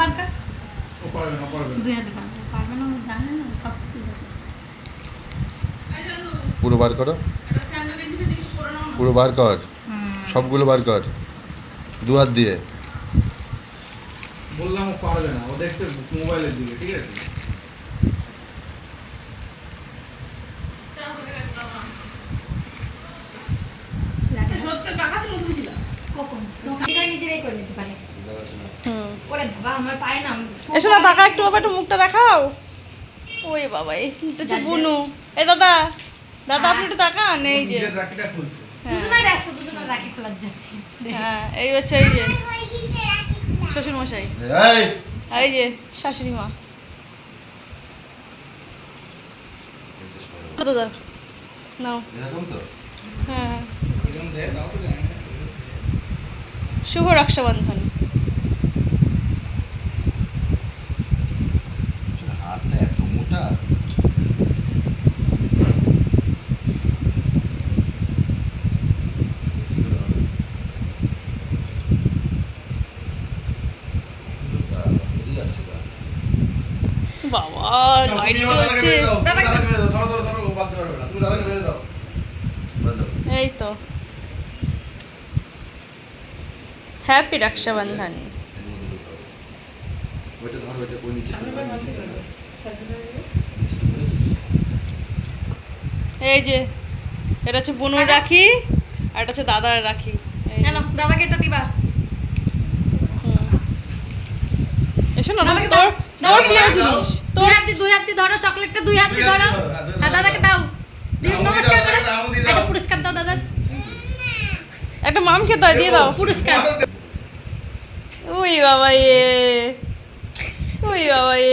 বার কর ও পারবে না পারবে না দুই হাতে পারবে পারবে না ও জানে না সব কিছু জানে। পুরো বার করো পুরো বার কর সবগুলো বার কর দু হাত দিয়ে বললাম ও পারবে না ও দেখছে মোবাইলের দিকে ঠিক আছে কখন? নিজেরাই নিজেরাই করে নিতে পারে। হুম ওরে বাবা, আমার পায়ে না, এসো না তাকা একটু বাবা একটু মুখটা দেখাও। ওই বাবা এই তো হচ্ছে বুনু। এই দাদা দাদা আপনি একটু তাকান এই যে। হ্যাঁ। হ্যাঁ এই হচ্ছে এই যে। শ্বশুর মশাই এই। আর এই যে শাশুড়ি মা। দাদা নাও। হ্যাঁ। শুভ রক্ষাবন্ধন হাতটা এত মোটা বাবা দাও, লাইট তুমি আমার দাদাকে জ্বলছে মেরে দাও, তুমি দাদাকে- দাদাকে মেরে দাও, ধরো, ধরো, ধরো, ও বাঁধতে পারবে না, তুমি মেরে দাও। এই তো। হ্যাপি রক্ষাবন্ধন ওইটা ধর ওইটা ওই নিচে এই যে এটা হচ্ছে বুনুর রাখি আর এটা হচ্ছে দাদার রাখি। দাদাকে এটা দিবা। এসো না তোর তোর প্রিয় জিনিস? দিয়ে- হাত ধরো, চকলেটটা দুই হাতে দিয়ে ধরো। হ্যাঁ, দাদাকে দাও। নমস্কার করো। একটা পুরস্কার দাও দাদা। একটা মাম খেতে হয় দিয়ে দাও। পুরস্কার। ওই বাবা এ ওই বাবা এ